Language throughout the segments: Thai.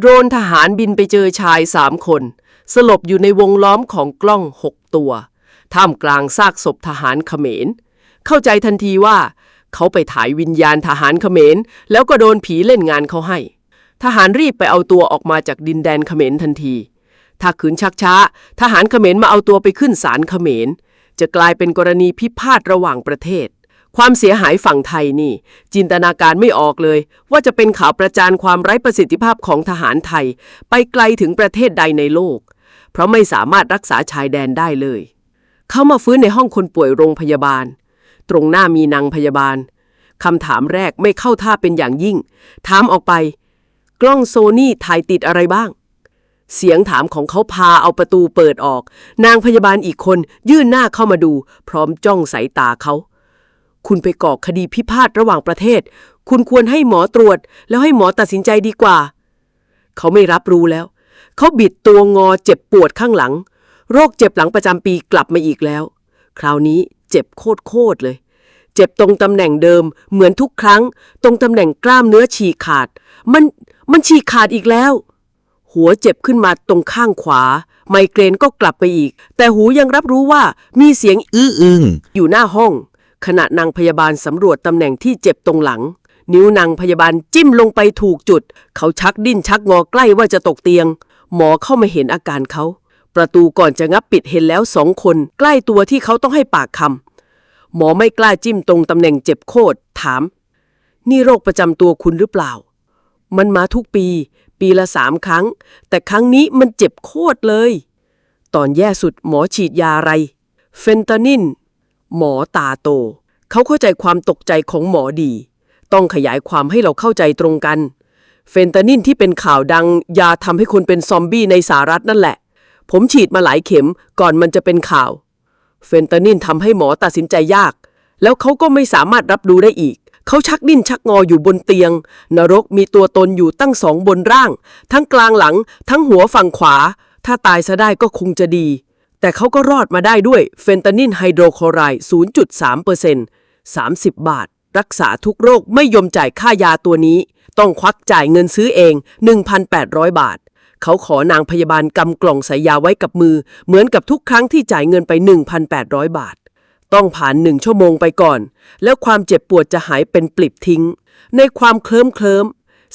โดรนทหารบินไปเจอชายสามคน สลบอยู่ในวงล้อมของกล้องหกตัว ท่ามกลางซากศพทหารเขมร เข้าใจทันทีว่า เขาไปถ่ายวิญญาณทหารเขมร แล้วก็โดนผีเล่นงานเขาให้ ทหารรีบไปเอาตัวออกมาจากดินแดนเขมรทันที ถ้าขืนชักช้า ทหารเขมรมาเอาตัวไปขึ้นศาลเขมร จะกลายเป็นกรณีพิพาทระหว่างประเทศ ความเสียหายฝั่งไทยนี่ จินตนาการไม่ออกเลย ว่าจะเป็นข่าวประจานความไร้ประสิทธิภาพของทหารไทย ไปไกลถึงประเทศใดในโลก เพราะไม่สามารถรักษาชายแดนได้เลย เขามาฟื้นในห้องคนป่วยโรงพยาบาล ตรงหน้ามีนางพยาบาลคำถามแรกไม่เข้าท่าเป็นอย่างยิ่ง ถามออกไป กล้องโซนี่ถ่ายติดอะไรบ้าง เสียงถามของเขาพาเอาประตูเปิดออก นางพยาบาลอีกคนยื่นหน้าเข้ามาดู พร้อมจ้องสายตาเขา คุณไปก่อคดีพิพาทระหว่างประเทศ คุณควรให้หมอตรวจ แล้วให้หมอตัดสินใจดีกว่า เขาไม่รับรู้แล้ว เขาบิดตัวงอเจ็บปวดข้างหลัง โรคเจ็บหลังประจำปีกลับมาอีกแล้ว คราวนี้เจ็บโคตรๆเลย เจ็บตรงตำแหน่งเดิม เหมือนทุกครั้ง ตรงตำแหน่งกล้ามเนื้อฉีกขาด มันมันฉีกขาดอีกแล้ว หัวเจ็บขึ้นมาตรงข้างขวา ไมเกรนก็กลับไปอีก แต่หูยังรับรู้ว่ามีเสียงอื้ออึงอยู่หน้าห้อง ขณะนางพยาบาลสำรวจตำแหน่งที่เจ็บตรงหลัง นิ้วนางพยาบาลจิ้มลงไปถูกจุด เขาชักดิ้นชักงอใกล้ว่าจะตกเตียง หมอเข้ามาเห็นอาการเขา ประตูก่อนจะงับปิดเห็นแล้วสองคนใกล้ตัวที่เขาต้องให้ปากคำหมอไม่กล้าจิ้มตรงตำแหน่งเจ็บโคตรถาม นี่โรคประจำตัวคุณหรือเปล่า มันมาทุกปี ปีละสามครั้ง แต่ครั้งนี้มันเจ็บโคตรเลย ตอนแย่สุดหมอฉีดยาอะไร เฟนตานิน หมอตาโต เขาเข้าใจความตกใจของหมอดี ต้องขยายความให้เราเข้าใจตรงกัน เฟนตานินที่เป็นข่าวดัง ยาทำให้คนเป็นซอมบี้ในสหรัฐนั่นแหละ ผมฉีดมาหลายเข็มก่อนมันจะเป็นข่าว เฟนตานินทำให้หมอตัดสินใจยาก แล้วเขาก็ไม่สามารถรับรู้ได้อีก เขาชักดิ้นชักงออยู่บนเตียง นรกมีตัวตนอยู่ตั้งสองบนร่าง ทั้งกลางหลัง ทั้งหัวฝั่งขวา ถ้าตายซะได้ก็คงจะดี แต่เขาก็รอดมาได้ด้วยเฟนตานิลไฮโดรคลอไรด์0.3% 30 บาท รักษาทุกโรคไม่ยอมจ่ายค่ายาตัวนี้ ต้องควักจ่ายเงินซื้อเอง 1,800 บาท เขาขอนางพยาบาลกำกล่องใส่ยาไว้กับมือ เหมือนกับทุกครั้งที่จ่ายเงินไป 1,800 บาท ต้องผ่านหนึ่งชั่วโมงไปก่อน แล้วความเจ็บปวดจะหายเป็นปลิบทิ้ง ในความเคลิ้มเคลิ้ม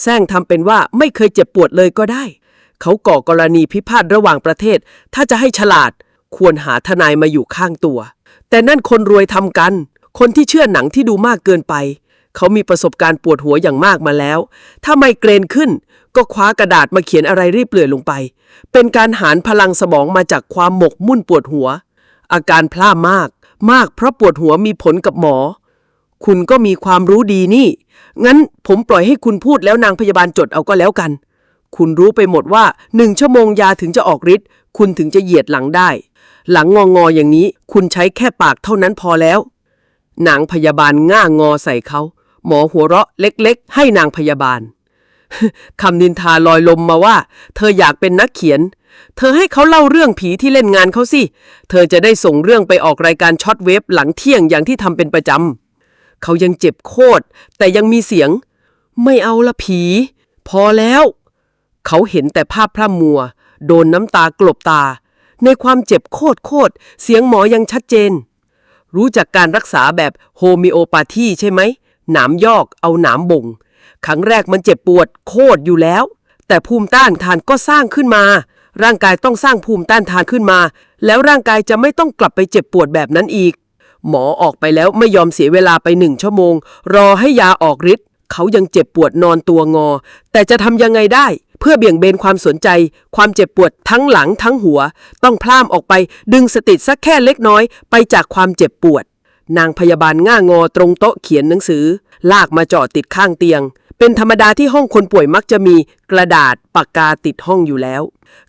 แซงทำเป็นว่าไม่เคยเจ็บปวดเลยก็ได้ เขาก่อกรณีพิพาทระหว่างประเทศ ถ้าจะให้ฉลาด ควรหาทนายมาอยู่ข้างตัว แต่นั่นคนรวยทำกัน คนที่เชื่อหนังที่ดูมากเกินไป เขามีประสบการณ์ปวดหัวอย่างมากมาแล้ว ถ้าไมเกรนขึ้น ก็คว้ากระดาษมาเขียนอะไรรีบเปลือยลงไป เป็นการหารพลังสมองมาจากความหมกมุ่นปวดหัว อาการพลาดมาก มากเพราะปวดหัวมีผลกับหมอ คุณก็มีความรู้ดีนี่ งั้นผมปล่อยให้คุณพูดแล้วนางพยาบาลจดเอาก็แล้วกัน คุณรู้ไปหมดว่าหนึ่งชั่วโมงยาถึงจะออกฤทธิ์คุณถึงจะเหยียดหลังได้ หลังงองออย่างนี้ คุณใช้แค่ปากเท่านั้นพอแล้ว นางพยาบาลง่างอใส่เขา หมอหัวเราะเล็กๆ ให้นางพยาบาลคำนินทาลอยลมมาว่า เธออยากเป็นนักเขียน เธอให้เขาเล่าเรื่องผีที่เล่นงานเขาสิ เธอจะได้ส่งเรื่องไปออกรายการช็อตเวฟหลังเที่ยงอย่างที่ทำเป็นประจำเขายังเจ็บโคตร แต่ยังมีเสียง ไม่เอาละผี พอแล้ว เขาเห็นแต่ภาพพร่ำมัว โดนน้ำตากลบตา ในความเจ็บโคตรโคตรเสียงหมอยังชัดเจน รู้จักการรักษาแบบโฮมิโอปาธีใช่ไหม หนามยอกเอาหนามบ่งครั้งแรกมันเจ็บปวดโคตรอยู่แล้ว แต่ภูมิต้านทานก็สร้างขึ้นมา ร่างกายต้องสร้างภูมิต้านทานขึ้นมา แล้วร่างกายจะไม่ต้องกลับไปเจ็บปวดแบบนั้นอีก หมอออกไปแล้วไม่ยอมเสียเวลาไปหนึ่งชั่วโมง รอให้ยาออกฤทธิ์เขายังเจ็บปวดนอนตัวงอ แต่จะทำยังไงได้ เพื่อเบี่ยงเบนความสนใจ ความเจ็บปวดทั้งหลังทั้งหัว ต้องพล่ามออกไปดึงสติสักแค่เล็กน้อยไปจากความเจ็บปวด นางพยาบาลง่างอตรงโต๊ะเขียนหนังสือ ลากมาจอดติดข้างเตียง เป็นธรรมดาที่ห้องคนป่วยมักจะมีกระดาษปากกาติดห้องอยู่แล้ว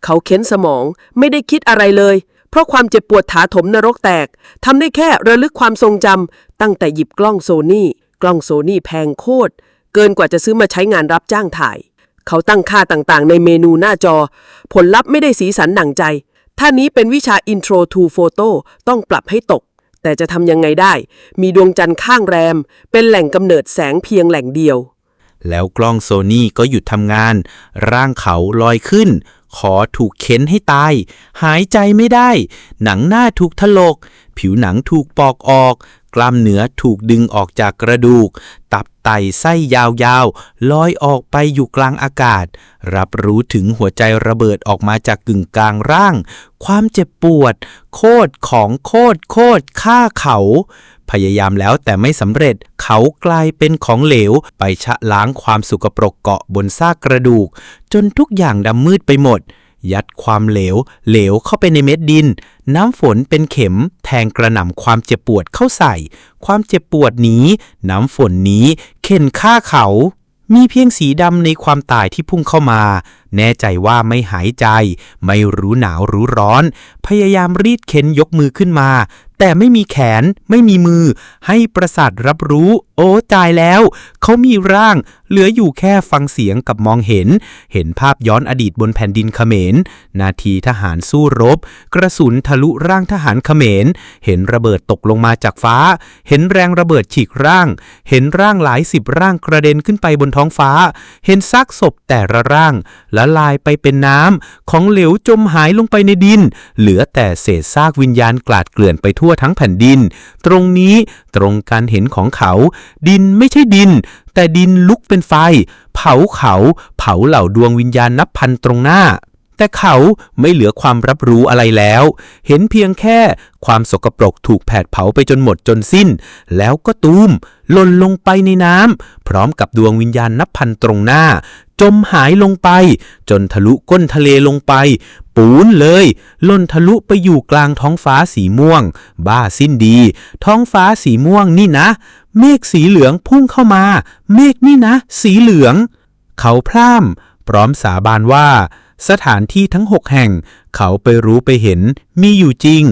เขาเค้นสมองไม่ได้คิดอะไรเลย เพราะความเจ็บปวดถาถมนรกแตกทำได้แค่ระลึกความทรงจำตั้งแต่หยิบกล้องโซนี่กล้องโซนี่แพงโคตรเกินกว่าจะซื้อมาใช้งานรับจ้างถ่าย เขาตั้งค่าต่างๆ ในเมนูหน้าจอ ผลลัพธ์ไม่ได้สีสันหนังใจถ้านี้เป็นวิชา Intro to Photo ต้องปรับให้ตก แต่จะทำยังไงได้ มีดวงจันทร์ข้างแรม เป็นแหล่งกำเนิดแสงเพียงแหล่งเดียว แล้วกล้องโซนี่ก็หยุดทำงาน ร่างเขาลอยขึ้น ขอถูกเข็นให้ตาย หายใจไม่ได้ หนังหน้าถูกถลก ผิวหนังถูกปอกออก กล้ามเนื้อถูกดึงออกจากกระดูก ตับ ไตไส้ยาวๆลอยออกไปอยู่กลางอากาศ รับรู้ถึงหัวใจระเบิดออกมาจากกึ่งกลางร่าง ความเจ็บปวด โคตรของโคตรโคตรฆ่าเขา พยายามแล้วแต่ไม่สำเร็จเขากลายเป็นของเหลว ไปชะล้างความสุกปรกเกาะบนซากกระดูก จนทุกอย่างดำมืดไปหมด ยัดความเหลว เหลวเข้าไปในเม็ดดิน น้ำฝนเป็นเข็ม แทงกระหน่ำความเจ็บปวดเข้าใส่ ความเจ็บปวดนี้ น้ำฝนนี้ เข็นฆ่าเขา มีเพียงสีดำในความตายที่พุ่งเข้ามา แน่ใจว่าไม่หายใจ ไม่รู้หนาวรู้ร้อน พยายามรีดเข็นยกมือขึ้นมา แต่ไม่มีแขนไม่มีมือ ให้ประสาทรับรู้ โอ้ตายแล้ว เขามีร่าง เหลืออยู่แค่ฟังเสียงกับมองเห็น เห็นภาพย้อนอดีตบนแผ่นดินเขมร นาทีทหารสู้รบ กระสุนทะลุร่างทหารเขมร เห็นระเบิดตกลงมาจากฟ้า เห็นแรงระเบิดฉีกร่าง เห็นร่างหลายสิบร่างกระเด็นขึ้นไปบนท้องฟ้า เห็นซากศพแต่ละร่างและละลายไปเป็นน้ำ ของเหลวจมหายลงไปในดิน เหลือแต่เศษซากวิญญาณกลาดเกลื่อนไปทั่วทั้งแผ่นดิน ตรงนี้ตรงการเห็นของเขา ดินไม่ใช่ดิน แต่ดินลุกเป็นไฟ เผาเขา เผาเหล่าดวงวิญญาณนับพันตรงหน้าแต่เขาไม่เหลือความรับรู้อะไรแล้ว เห็นเพียงแค่ความสกปรกถูกแผดเผาไปจนหมดจนสิ้น แล้วก็ตูมหล่นลงไปในน้ำพร้อมกับดวงวิญญาณนับพันตรงหน้า จมหายลงไป จนทะลุก้นทะเลลงไป ปูนเลยล่นทะลุไปอยู่กลางท้องฟ้าสีม่วง บ้าสิ้นดี ท้องฟ้าสีม่วงนี่นะ เมฆสีเหลืองพุ่งเข้ามา เมฆนี่นะ สีเหลือง เขาพร่ำพร้อมสาบานว่า สถานที่ทั้งหกแห่ง เขาไปรู้ไปเห็นมีอยู่จริง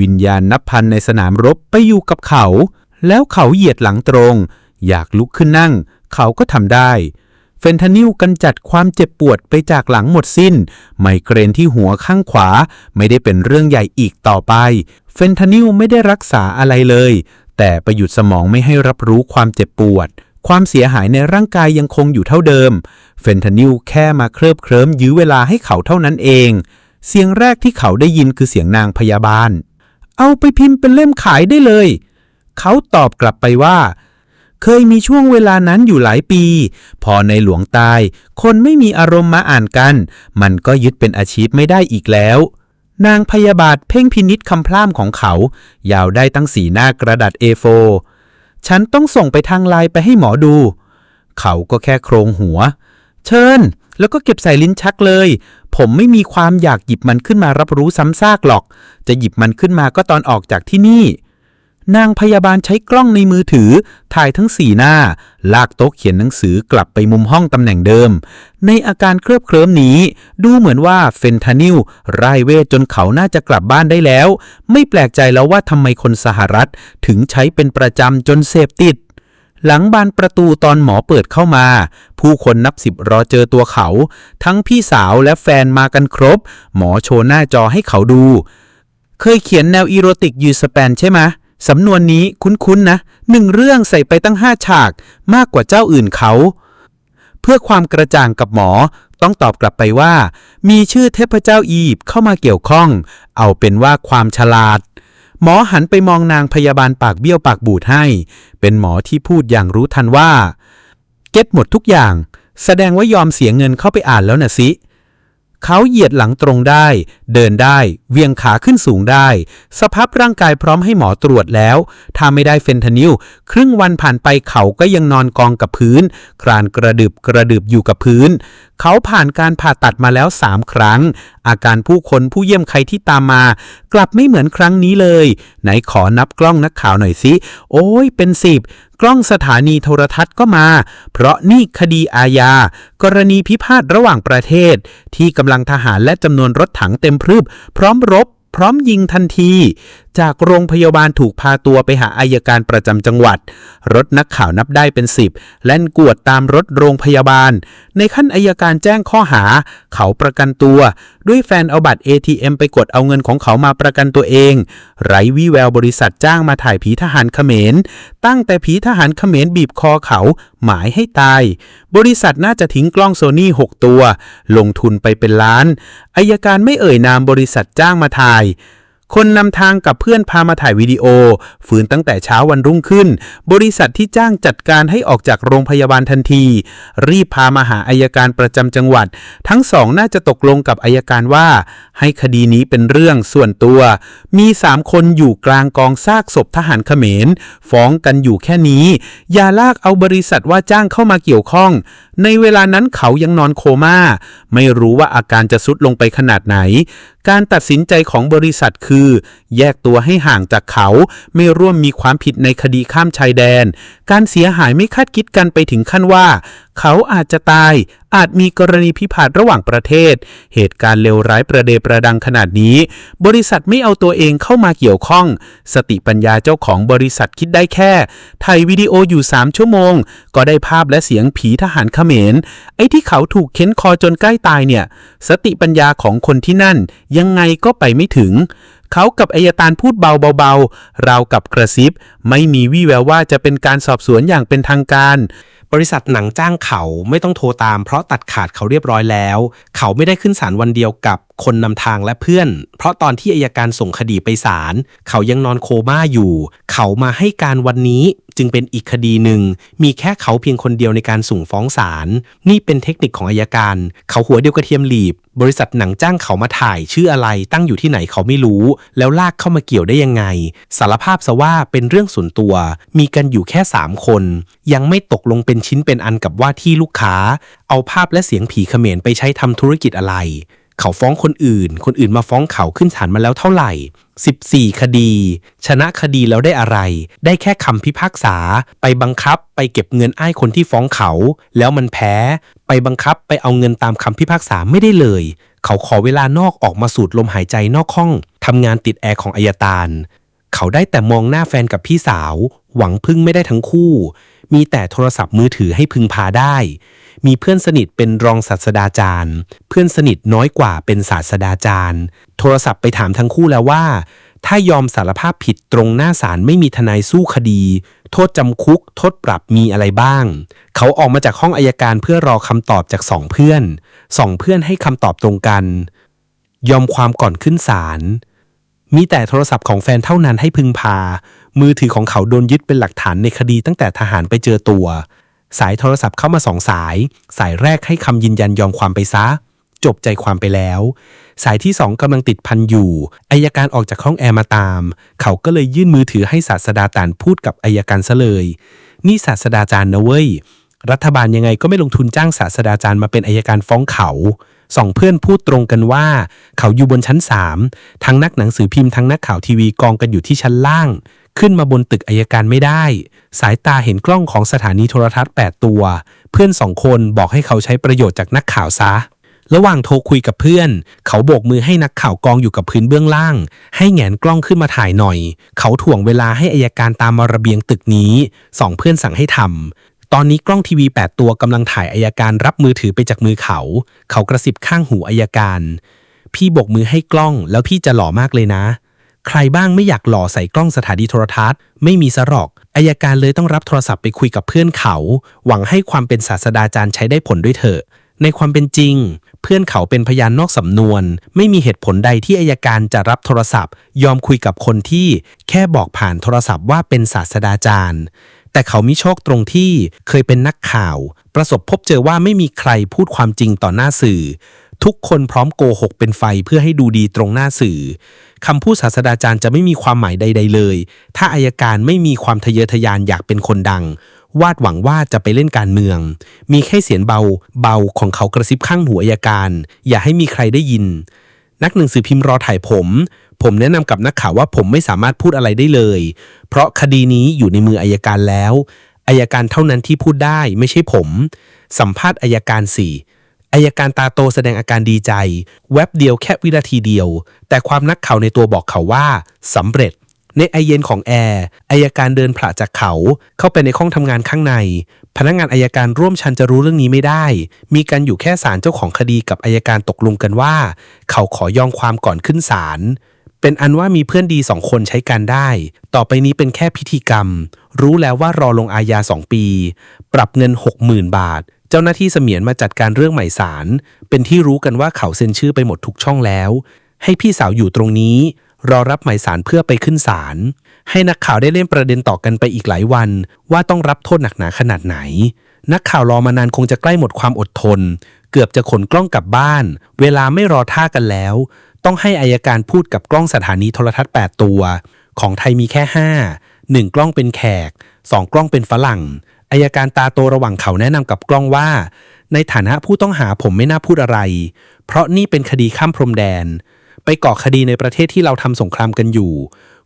วิญญาณนับพันในสนามรบไปอยู่กับเขา แล้วเขาเหยียดหลังตรง อยากลุกขึ้นนั่ง เขาก็ทำได้ เฟนทานิลกันจัดความเจ็บปวดไปจากหลังหมดสิ้น ไมเกรนที่หัวข้างขวา ไม่ได้เป็นเรื่องใหญ่อีกต่อไป เฟนทานิลไม่ได้รักษาอะไรเลย แต่ไปหยุดสมองไม่ให้รับรู้ความเจ็บปวด ความเสียหายในร่างกายยังคงอยู่เท่าเดิม เฟนทานิลแค่มาเคลิบเคลิ้มยื้อเวลาให้เขาเท่านั้นเอง เสียงแรกที่เขาได้ยินคือเสียงนางพยาบาล เอาไปพิมพ์เป็นเล่มขายได้เลย เขาตอบกลับไปว่า เคยมีช่วงเวลานั้นอยู่หลายปี พอในหลวงตาย คนไม่มีอารมณ์มาอ่านกัน มันก็ยึดเป็นอาชีพไม่ได้อีกแล้ว นางพยาบาทเพ่งพินิษคำพร่ำของเขา ยาวได้ตั้งสีหน้ากระดาษ A4 ฉันต้องส่งไปทางไลน์ไปให้หมอดู เขาก็แค่โครงหัว เชิญ แล้วก็เก็บใส่ลิ้นชักเลย ผมไม่มีความอยากหยิบมันขึ้นมารับรู้ซ้ำซากหรอก จะหยิบมันขึ้นมาก็ตอนออกจากที่นี่ นางพยาบาลใช้กล้องในมือถือ ถ่ายทั้งสี่หน้า ลากโต๊ะเขียนหนังสือกลับไปมุมห้องตำแหน่งเดิม ในอาการเคลิบเคลิ้มนี้ ดูเหมือนว่าเฟนทานิลไร่ายเวทจนเขาน่าจะกลับบ้านได้แล้ว ไม่แปลกใจแล้วว่าทำไมคนสหรัฐถึงใช้เป็นประจำจนเสพติดหลังบานประตูตอนหมอเปิดเข้ามา ผู้คนนับสิบรอเจอตัวเขา ทั้งพี่สาวและแฟนมากันครบ หมอโชว์หน้าจอให้เขาดู เคยเขียนแนวอีโรติกยูสแปนใช่ไหม สำนวนนี้คุ้นๆนะหนึ่งเรื่องใส่ไปตั้งห้าฉากมากกว่าเจ้าอื่นเขา เพื่อความกระจ่างกับหมอต้องตอบกลับไปว่า มีชื่อเทพเจ้าอียิปต์เข้ามาเกี่ยวข้อง เอาเป็นว่าความฉลาด หมอหันไปมองนางพยาบาลปากเบี้ยวปากบูดให้ เป็นหมอที่พูดอย่างรู้ทันว่า เก็ตหมดทุกอย่าง แสดงว่ายอมเสียเงินเข้าไปอ่านแล้วนะสิ เขาเหยียดหลังตรงได้ เดินได้ เวียงขาขึ้นสูงได้ สภาพร่างกายพร้อมให้หมอตรวจแล้ว ถ้าไม่ได้เฟนทานิล ครึ่งวันผ่านไปเขาก็ยังนอนกองกับพื้น ครานกระดึบกระดึบอยู่กับพื้น เขาผ่านการผ่าตัดมาแล้วสามครั้ง อาการผู้คนผู้เยี่ยมใครที่ตามมา กลับไม่เหมือนครั้งนี้เลย ไหนขอนับกล้องนักข่าวหน่อยสิ โอ้ยเป็นสิบกล้องสถานีโทรทัศน์ก็มา เพราะนี่คดีอาญา กรณีพิพาทระหว่างประเทศ ที่กำลังทหารและจำนวนรถถังเต็มพรึบ พร้อมรบ พร้อมยิงทันทีจากโรงพยาบาลถูกพาตัวไปหาอายการประจำจังหวัด รถนักข่าวนับได้เป็นสิบแล่นกวดตามรถโรงพยาบาล ในขั้นอายการแจ้งข้อหา เขาประกันตัว ด้วยแฟนเอาบัตร ATM ไปกดเอาเงินของเขามาประกันตัวเอง ไร้วี่แววบริษัทจ้างมาถ่ายผีทหารเขมร ตั้งแต่ผีทหารเขมรบีบคอเขาหมายให้ตาย บริษัทน่าจะทิ้งกล้องโซนี่6ตัว ลงทุนไปเป็นล้านอายการไม่เอ่ยนามบริษัทจ้างมาถ่าย คนนำทางกับเพื่อนพามาถ่ายวิดีโอ ฝืนตั้งแต่เช้าวันรุ่งขึ้น บริษัทที่จ้างจัดการให้ออกจากโรงพยาบาลทันที รีบพามาหาอายการประจำจังหวัด ทั้งสองน่าจะตกลงกับอายการว่า ให้คดีนี้เป็นเรื่องส่วนตัว มีสามคนอยู่กลางกองซากศพทหารเขมร ฟ้องกันอยู่แค่นี้ อย่าลากเอาบริษัทว่าจ้างเข้ามาเกี่ยวข้อง ในเวลานั้นเขายังนอนโคม่า ไม่รู้ว่าอาการจะสุดลงไปขนาดไหน การตัดสินใจของบริษัทคือแยกตัวให้ห่างจากเขา ไม่ร่วมมีความผิดในคดีข้ามชายแดน การเสียหายไม่คาดคิดกันไปถึงขั้นว่า เขาอาจจะตาย อาจมีกรณีพิพาทระหว่างประเทศ เหตุการณ์เลวร้ายประเดประดังขนาดนี้ บริษัทไม่เอาตัวเองเข้ามาเกี่ยวข้อง สติปัญญาเจ้าของบริษัทคิดได้แค่ถ่ายวิดีโออยู่ 3 ชั่วโมง ก็ได้ภาพและเสียงผีทหารเขมร ไอ้ที่เขาถูกเค้นคอจนใกล้ตายเนี่ย สติปัญญาของคนที่นั่น ยังไงก็ไปไม่ถึงเขากับอายการพูดเบาเบาๆ ราวกับกระซิบ ไม่มีวี่แววว่าจะเป็นการสอบสวนอย่างเป็นทางการ บริษัทหนังจ้างเขาไม่ต้องโทรตามเพราะตัดขาดเขาเรียบร้อยแล้ว เขาไม่ได้ขึ้นศาลวันเดียวกับ คนนำทางและเพื่อน เพราะตอนที่อายการส่งคดีไปศาลเขายังนอนโคม่าอยู่ เขามาให้การวันนี้จึงเป็นอีกคดีหนึ่ง มีแค่เขาเพียงคนเดียวในการส่งฟ้องศาลนี่เป็นเทคนิคของอายการ เขาหัวเดียวกระเทียมหลีบบริษัทหนังจ้างเขามาถ่ายชื่ออะไรตั้งอยู่ที่ไหนเขาไม่รู้ แล้วลากเข้ามาเกี่ยวได้ยังไง สารภาพซะว่าเป็นเรื่องส่วนตัว มีกันอยู่แค่ 3 คน ยังไม่ตกลงเป็นชิ้นเป็นอันกับว่าที่ลูกค้า เอาภาพและเสียงผีเขมรไปใช้ทำธุรกิจอะไร เขาฟ้องคนอื่น คนอื่นมาฟ้องเขาขึ้นศาลมาแล้วเท่าไหร่ 14 คดี ชนะคดีแล้วได้อะไร ได้แค่คำพิพากษา ไปบังคับไปเก็บเงินอ้ายคนที่ฟ้องเขา แล้วมันแพ้ ไปบังคับไปเอาเงินตามคำพิพากษาไม่ได้เลย เขาขอเวลานอกออกมาสูดลมหายใจนอกห้องทำงานติดแอร์ของอายตารเขาได้แต่มองหน้าแฟนกับพี่สาว หวังพึ่งไม่ได้ทั้งคู่ มีแต่โทรศัพท์มือถือให้พึงพาได้ มีเพื่อนสนิทเป็นรองศาสดาจารย์ เพื่อนสนิทน้อยกว่าเป็นศาสดาจารย์ โทรศัพท์ไปถามทั้งคู่แล้วว่า ถ้ายอมสารภาพผิดตรงหน้าศาลไม่มีทนายสู้คดี โทษจำคุก โทษปรับมีอะไรบ้าง เขาออกมาจากห้องอายการเพื่อรอคำตอบจากสองเพื่อนสองเพื่อนให้คำตอบตรงกัน ยอมความก่อนขึ้นศาลมีแต่โทรศัพท์ของแฟนเท่านั้นให้พึงพา มือถือของเขาโดนยึดเป็นหลักฐานในคดีตั้งแต่ทหารไปเจอตัว สายโทรศัพท์เข้ามาสองสาย สายแรกให้คำยืนยันยอมความไปซะ จบใจความไปแล้ว สายที่สองกำลังติดพันอยู่อายการออกจากห้องแอร์มาตาม เขาก็เลยยื่นมือถือให้ศาสดาจารย์พูดกับอายการซะเลย นี่ศาสดาจารย์นะเว้ยรัฐบาลยังไงก็ไม่ลงทุนจ้างศาสดาจารย์มาเป็นอายการฟ้องเขาสองเพื่อนพูดตรงกันว่า เขาอยู่บนชั้นสามทั้งนักหนังสือพิมพ์ทั้งนักข่าวทีวีกองกันอยู่ที่ชั้นล่าง ขึ้นมาบนตึกอายการไม่ได้ สายตาเห็นกล้องของสถานีโทรทัศน์ 8 ตัว เพื่อนสองคนบอกให้เขาใช้ประโยชน์จากนักข่าวซะ ระหว่างโทรคุยกับเพื่อน เขาโบกมือให้นักข่าวกองอยู่กับพื้นเบื้องล่าง ให้แหงนกล้องขึ้นมาถ่ายหน่อย เขาถ่วงเวลาให้อายการตามมาระเบียงตึกนี้สองเพื่อนสั่งให้ทำตอนนี้กล้องทีวี 8 ตัวกำลังถ่ายอายการรับมือถือไปจากมือเขา เขากระซิบข้างหูอายการ พี่โบกมือให้กล้องแล้วพี่จะหล่อมากเลยนะ ใครบ้างไม่อยากหล่อใส่กล้องสถานีโทรทัศน์ ไม่มีสรอกอายการเลยต้องรับโทรศัพท์ไปคุยกับเพื่อนเขา หวังให้ความเป็นศาสดาจารย์ใช้ได้ผลด้วยเถอะ ในความเป็นจริง เพื่อนเขาเป็นพยานนอกสำนวน ไม่มีเหตุผลใดที่อายการจะรับโทรศัพท์ ยอมคุยกับคนที่แค่บอกผ่านโทรศัพท์ว่าเป็นศาสดาจารย์แต่เขามีโชคตรงที่เคยเป็นนักข่าว ประสบพบเจอว่าไม่มีใครพูดความจริงต่อหน้าสื่อ ทุกคนพร้อมโกหกเป็นไฟเพื่อให้ดูดีตรงหน้าสื่อคำพูดศาสดาจารย์จะไม่มีความหมายใด ๆ เลย ถ้าอายการไม่มีความทะเยอทะยานอยากเป็นคนดัง วาดหวังว่าจะไปเล่นการเมือง มีแค่เสียงเบาเบาของเขากระซิบข้างหูอายการ อย่าให้มีใครได้ยิน นักหนังสือพิมพ์รอถ่ายผม ผมแนะนำกับนักข่าวว่าผมไม่สามารถพูดอะไรได้เลย เพราะคดีนี้อยู่ในมืออายการแล้วอายการเท่านั้นที่พูดได้ไม่ใช่ผม สัมภาษณ์อายการสี่ อายการตาโตแสดงอาการดีใจ แวบเดียวแค่วินาทีเดียว แต่ความนักเข่าในตัวบอกเขาว่าสำเร็จ ในไอเย็นของแอร์อายการเดินผ่าจากเขาเข้าไปในห้องทำงานข้างใน พนักงานอายการร่วมชั้นจะรู้เรื่องนี้ไม่ได้ มีกันอยู่แค่ศาลเจ้าของคดีกับอายการตกลงกันว่า เขาขอยอมความก่อนขึ้นศาลเป็นอันว่ามีเพื่อนดีสองคนใช้การได้ ต่อไปนี้เป็นแค่พิธีกรรม รู้แล้วว่ารอลงอาญาสองปี ปรับเงิน 60,000 บาท เจ้าหน้าที่เสมียนมาจัดการเรื่องหม่ศาลเป็นที่รู้กันว่าเขาเซ็นชื่อไปหมดทุกช่องแล้ว ให้พี่สาวอยู่ตรงนี้ รอรับหมายสารเพื่อไปขึ้นศาลให้นักข่าวได้เล่นประเด็นต่อกันไปอีกหลายวัน ว่าต้องรับโทษหนักหนาขนาดไหน นักข่าวรอมานานคงจะใกล้หมดความอดทน เกือบจะขนกล้องกลับบ้าน เวลาไม่รอท่ากันแล้ว ต้องให้อายการพูดกับกล้องสถานีโทรทัศน์ 8 ตัว ของไทยมีแค่ 5 1 กล้องเป็นแขก 2 กล้องเป็นฝรั่ง อายการตาโตระหว่างเขาแนะนำกับกล้องว่า ในฐานะผู้ต้องหาผมไม่น่าพูดอะไร เพราะนี่เป็นคดีข้ามพรมแดน ไปก่อคดีในประเทศที่เราทำสงครามกันอยู่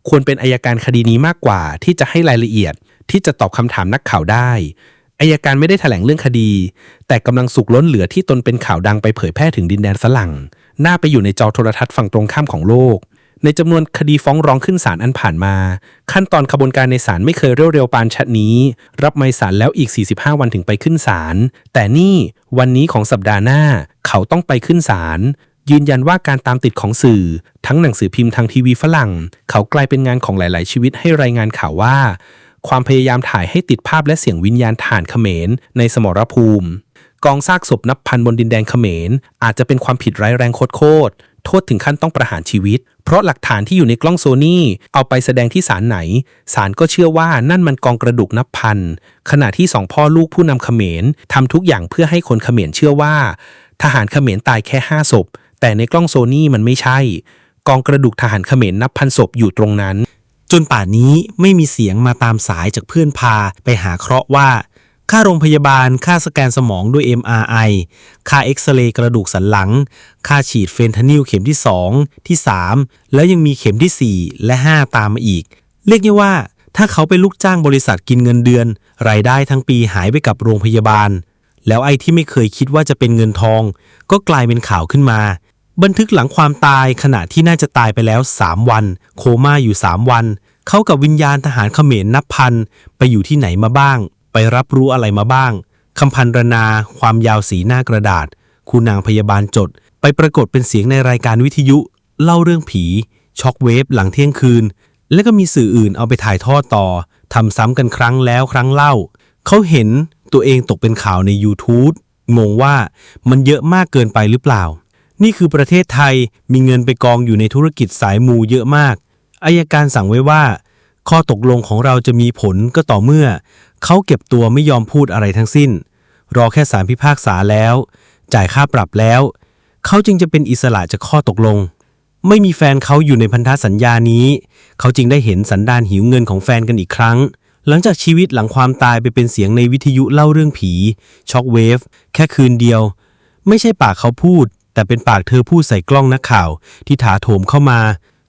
ควรเป็นอายการคดีนี้มากกว่า ที่จะให้รายละเอียด ที่จะตอบคำถามนักข่าวได้อายการไม่ได้แถลงเรื่องคดี แต่กำลังสุกล้นเหลือที่ตนเป็นข่าวดังไปเผยแพร่ถึงดินแดนฝรั่งน่าไปอยู่ในจอโทรทัศน์ฝั่งตรงข้ามของโลก ในจำนวนคดีฟ้องร้องขึ้นศาลอันผ่านมา ขั้นตอนขบวนการในศาลไม่เคยเร็วเร็วปานชัดนี้ รับหมายสารแล้วอีก 45 วันถึงไปขึ้นศาลแต่นี่วันนี้ของสัปดาห์หน้า เขาต้องไปขึ้นศาลยืนยันว่าการตามติดของสื่อ ทั้งหนังสือพิมพ์ทางทีวีฝรั่ง เขากลายเป็นงานของหลาย ๆ ชีวิตให้รายงานข่าวว่า ความพยายามถ่ายให้ติดภาพและเสียงวิญญาณฐานเขมร ในสมรภูมิ กองซากศพนับพันบนดินแดนเขมร อาจจะเป็นความผิดร้ายแรงโคตรโทษถึงขั้นต้องประหารชีวิต เพราะหลักฐานที่อยู่ในกล้องโซนี่เอาไปแสดงที่ศาลไหนศาลก็เชื่อว่านั่นมันกองกระดูกนับพัน ขณะที่สองพ่อลูกผู้นำเขมรทำทุกอย่างเพื่อให้คนเขมรเชื่อว่า ทหารเขมรตายแค่ห้าศพ แต่ในกล้องโซนี่มันไม่ใช่ กองกระดูกทหารเขมรนับพันศพอยู่ตรงนั้น จนป่านนี้ไม่มีเสียงมาตามสายจากเพื่อนพาไปหาเคราะห์ว่า ค่าโรงพยาบาล ค่าสแกนสมองด้วย MRI ค่าเอ็กซเรย์กระดูกสันหลัง ค่าฉีดเฟนทานิลเข็มที่ 2 ที่ 3 แล้วยังมีเข็มที่ 4 และ 5 ตามมาอีก เรียกได้ว่าถ้าเขาเป็นลูกจ้างบริษัทกินเงินเดือน รายได้ทั้งปีหายไปกับโรงพยาบาล แล้วไอ้ที่ไม่เคยคิดว่าจะเป็นเงินทอง ก็กลายเป็นข่าวขึ้นมา บันทึกหลังความตายขณะที่น่าจะตายไปแล้ว 3 วัน โคม่าอยู่ 3 วัน เขากับวิญญาณทหารเขมรนับพันไปอยู่ที่ไหนมาบ้าง ไปรับรู้อะไรมาบ้างคำพันรนา ความยาวสีหน้ากระดาษคุณนางพยาบาลจด ไปปรากฏเป็นเสียงในรายการวิทยุ เล่าเรื่องผี ช็อกเวฟหลังเที่ยงคืน และก็มีสื่ออื่นเอาไปถ่ายทอดต่อทำซ้ำกันครั้งแล้วครั้งเล่า เขาเห็นตัวเองตกเป็นข่าวใน YouTube งงว่ามันเยอะมากเกินไปหรือเปล่า นี่คือประเทศไทยมีเงินไปกองอยู่ในธุรกิจสายมูเยอะมากอายการสั่งไว้ว่า ข้อตกลงของเราจะมีผลก็ต่อเมื่อ เขาเก็บตัวไม่ยอมพูดอะไรทั้งสิ้น รอแค่สารพิพากษาแล้ว จ่ายค่าปรับแล้ว เขาจึงจะเป็นอิสระจากข้อตกลง ไม่มีแฟนเขาอยู่ในพันธสัญญานี้ เขาจึงได้เห็นสันดานหิวเงินของแฟนกันอีกครั้ง หลังจากชีวิตหลังความตายไปเป็นเสียงในวิทยุเล่าเรื่องผี ช็อกเวฟ แค่คืนเดียว ไม่ใช่ปากเขาพูด แต่เป็นปากเธอพูดใส่กล้องนักข่าว ที่ถาโถมเข้ามา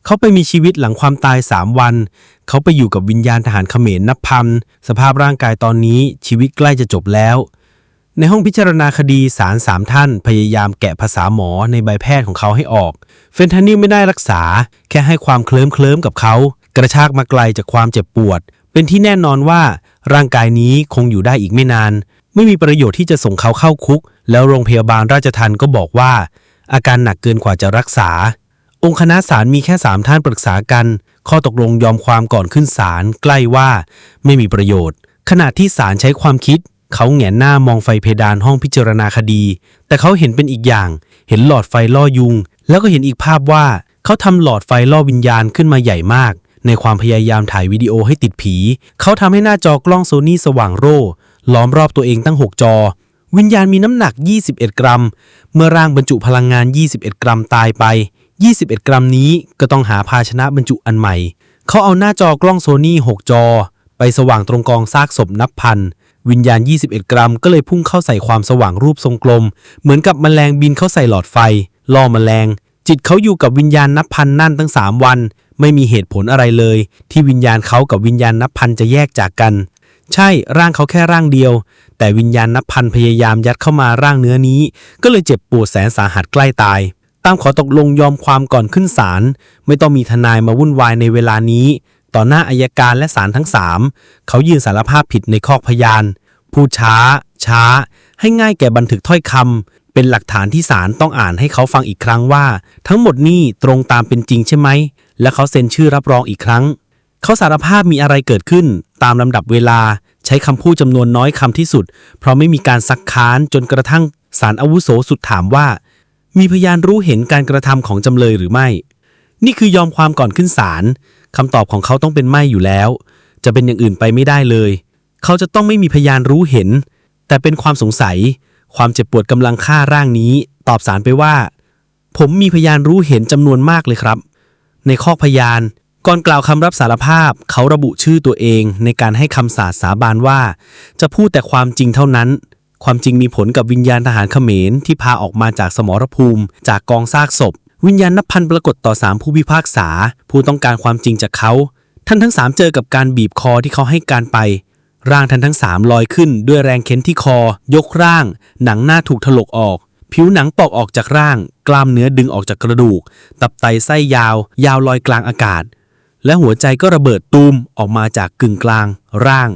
เขาไปมีชีวิตหลังความตาย 3 วัน เขาไปอยู่กับวิญญาณทหารเขมรนับพัน สภาพร่างกายตอนนี้ชีวิตใกล้จะจบแล้ว ในห้องพิจารณาคดีศาลสามท่าน พยายามแกะภาษาหมอในใบแพทย์ของเขาให้ออก เฟนทานิลไม่ได้รักษา แค่ให้ความเคลิ้มเคลิ้มกับเขา กระชากมาไกลจากความเจ็บปวด เป็นที่แน่นอนว่าร่างกายนี้คงอยู่ได้อีกไม่นาน ไม่มีประโยชน์ที่จะส่งเขาเข้าคุก แล้วโรงพยาบาลราชทันก็บอกว่า อาการหนักเกินกว่าจะรักษา องค์คณะศาลมีแค่สามท่านปรึกษากัน ข้อตกลงยอมความก่อนขึ้นศาลใกล้ว่าไม่มีประโยชน์ ขณะที่ศาลใช้ความคิด เขาแหงนหน้ามองไฟเพดานห้องพิจารณาคดี แต่เขาเห็นเป็นอีกอย่าง เห็นหลอดไฟล่อยุง แล้วก็เห็นอีกภาพว่าเขาทำหลอดไฟล่อวิญญาณขึ้นมาใหญ่มาก ในความพยายามถ่ายวิดีโอให้ติดผี เขาทำให้หน้าจอกล้องโซนี่สว่างโร่ล้อมรอบตัวเองตั้ง 6 จอ วิญญาณมีน้ำหนัก 21 กรัม เมื่อร่างบรรจุพลังงาน 21 กรัมตายไป 21 กรัมนี้ก็ต้องหาภาชนะบรรจุอันใหม่ เขาเอาหน้าจอกล้องโซนี่6จอ ไปสว่างตรงกองซากศพนับพัน วิญญาณ 21 กรัมก็เลยพุ่งเข้าใส่ความสว่างรูปทรงกลม เหมือนกับแมลงบินเข้าใส่หลอดไฟ ล่อแมลง จิตเขาอยู่กับวิญญาณนับพันนั่นตั้ง 3 วัน ไม่มีเหตุผลอะไรเลย ที่วิญญาณเขากับวิญญาณนับพันจะแยกจากกัน ใช่ร่างเขาแค่ร่างเดียว แต่วิญญาณนับพันพยายามยัดเข้ามาร่างเนื้อนี้ ก็เลยเจ็บปวดแสนสาหัสใกล้ตาย ตามขอตกลงยอมความก่อนขึ้นศาลไม่ต้องมีทนายมาวุ่นวายในเวลานี้ ต่อหน้าอายการและศาลทั้งสามเขายืนสารภาพผิดในคอพยานพูดช้า ช้า ให้ง่ายแก่บันทึกถ้อยคำเป็นหลักฐานที่ศาลต้องอ่านให้เขาฟังอีกครั้งว่า ทั้งหมดนี่ตรงตามเป็นจริงใช่ไหม และเขาเซ็นชื่อรับรองอีกครั้ง เขาสารภาพมีอะไรเกิดขึ้น ตามลำดับเวลาใช้คำพูดจำนวนน้อยคำที่สุด เพราะไม่มีการซักค้านจนกระทั่งศาลอาวุโสสุดถามว่า มีพยานรู้เห็นการกระทำของจำเลยหรือไม่ นี่คือยอมความก่อนขึ้นศาลคำตอบของเขาต้องเป็นไม่อยู่แล้ว จะเป็นอย่างอื่นไปไม่ได้เลย เขาจะต้องไม่มีพยานรู้เห็น แต่เป็นความสงสัย ความเจ็บปวดกำลังฆ่าร่างนี้ ตอบสารไปว่า ผมมีพยานรู้เห็นจำนวนมากเลยครับ ในข้อพยานก่อนกล่าวคำรับสารภาพ เขาระบุชื่อตัวเองในการให้คำสาสาบานว่า จะพูดแต่ความจริงเท่านั้น ความจริงมีผลกับวิญญาณทหารเขมรที่พาออกมาจากสมรภูมิ จากกองซากศพ วิญญาณนับพันปรากฏต่อสามผู้พิพากษา ผู้ต้องการความจริงจากเขาท่านทั้งสามเจอกับการบีบคอที่เขาให้การไป ร่างท่านทั้งสามลอยขึ้นด้วยแรงเค้นที่คอ ยกร่าง หนังหน้าถูกถลกออก ผิวหนังปอกออกจากร่าง กล้ามเนื้อดึงออกจากกระดูก ตับไตไส้ยาว ยาวลอยกลางอากาศ และหัวใจก็ระเบิดตูมออกมาจากกึ่งกลาง ร่าง